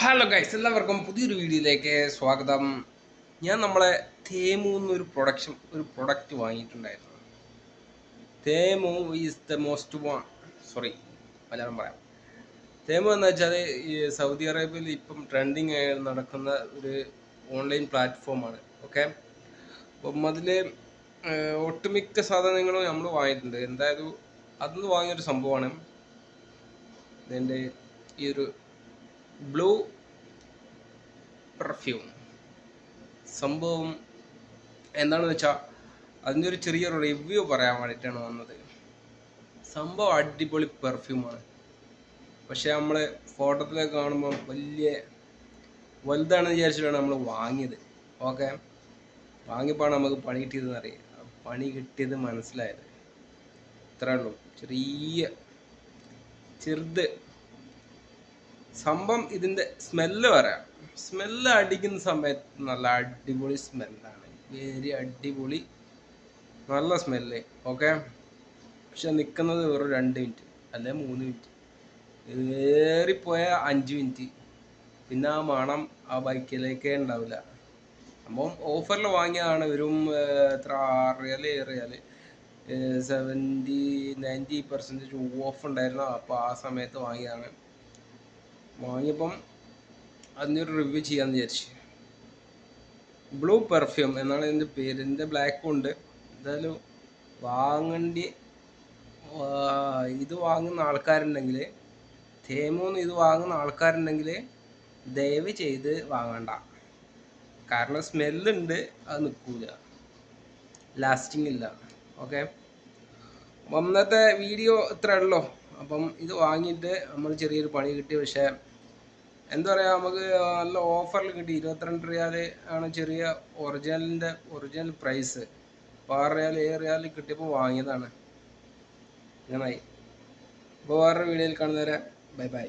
Hello guys എല്ലാവർക്കും പുതിയൊരു വീഡിയോയിലേക്ക് സ്വാഗതം. ഞാൻ നമ്മളെ തേമു എന്നൊരു പ്രൊഡക്ഷൻ ഒരു product വാങ്ങിയിട്ടുണ്ടായിരുന്നു. Temu is the most one sorry Malayalam പറയാം. തേമു എന്ന് വെച്ചാൽ ഈ സൗദി അറേബ്യയിൽ ഇപ്പം ട്രെൻഡിങ് ആയി നടക്കുന്ന ഒരു ഓൺലൈൻ പ്ലാറ്റ്ഫോമാണ് ഓക്കെ അപ്പം അതിൽ ഒട്ടുമിക്ക സാധനങ്ങളും നമ്മൾ വാങ്ങിയിട്ടുണ്ട്. എന്തായാലും അതിൽ വാങ്ങിയൊരു സംഭവമാണ്. ഇതിന്റെ ഈ ഒരു ബ്ലൂ പെർഫ്യൂം സംഭവം എന്താണെന്ന് വെച്ചാൽ അതിന്റെ ഒരു ചെറിയൊരു റിവ്യൂ പറയാൻ വേണ്ടിയിട്ടാണ് വന്നത്. സംഭവം അടിപൊളി പെർഫ്യൂമാണ് പക്ഷെ നമ്മൾ ഫോട്ടോത്തിലൊക്കെ കാണുമ്പോൾ വലിയ വലുതാണെന്ന് വിചാരിച്ചിട്ടാണ് നമ്മൾ വാങ്ങിയത്. ഓക്കെ? വാങ്ങിയപ്പോഴാണ് നമുക്ക് പണി കിട്ടിയതെന്ന് അറിയാം. പണി കിട്ടിയത് മനസ്സിലായത്. ഇത്രേ ഉള്ളൂ. ചെറിയ ചെറുത് സംഭവം ഇതിന്റെ സ്മെല്ല് പറയാം. സ്മെല്ല് അടിക്കുന്ന സമയത്ത് നല്ല അടിപൊളി സ്മെല്ലാണ്. വെരി അടിപൊളി നല്ല സ്മെല്ല്. ഓക്കെ? പക്ഷെ നിൽക്കുന്നത് വെറും രണ്ട് മിനിറ്റ് അല്ലെ മൂന്ന് മിനിറ്റ്. ഏറിപ്പോയ അഞ്ച് മിനിറ്റ്. പിന്നെ ആ മണം ആ ബൈക്കിലേക്കേ ഉണ്ടാവില്ല. സംഭവം ഓഫറിൽ വാങ്ങിയതാണ് വെറും എത്ര? ആറ് റിയൽ ഏറിയാൽ സെവന്റി നയന്റി പെർസെന്റേജ് ഓഫ് ഉണ്ടായിരുന്നു. അപ്പോൾ ആ സമയത്ത് വാങ്ങിയതാണ്. വാങ്ങിയപ്പം അതിന്റെ ഒരു റിവ്യൂ ചെയ്യാമെന്ന് വിചാരിച്ചു. ബ്ലൂ പെർഫ്യൂം എന്നാണ് ഇതിന്റെ പേര്. ഇതിന്റെ ബ്ലാക്കും ഉണ്ട്. എന്തായാലും വാങ്ങേണ്ടി ഇത് വാങ്ങുന്ന ആൾക്കാരുണ്ടെങ്കിൽ തേമൂന്ന് ഇത് വാങ്ങുന്ന ആൾക്കാരുണ്ടെങ്കിൽ ദയവ് ചെയ്ത് വാങ്ങണ്ട. കാരണം സ്മെല്ലുണ്ട് അത് നിൽക്കൂല ലാസ്റ്റിംഗ് ഇല്ല. ഓക്കെ അപ്പം ഇന്നത്തെ വീഡിയോ ഇത്ര ഉള്ളോ. അപ്പം ഇത് വാങ്ങിയിട്ട് നമ്മൾ ചെറിയൊരു പണി കിട്ടി. പക്ഷേ എന്താ പറയുക നമുക്ക് നല്ല ഓഫറിൽ കിട്ടി. ഇരുപത്തിരണ്ട് റിയാൽ ആണ് ചെറിയ ഒറിജിനലിന്റെ ഒറിജിനൽ പ്രൈസ് അപ്പോൾ ആറ് റിയാൽ ഏഴ് റിയാൽ കിട്ടിയപ്പോൾ വാങ്ങിയതാണ്. അങ്ങനായി അപ്പോൾ വേറൊരു വീഡിയോയിൽ കാണുന്നവരെ ബൈ ബൈ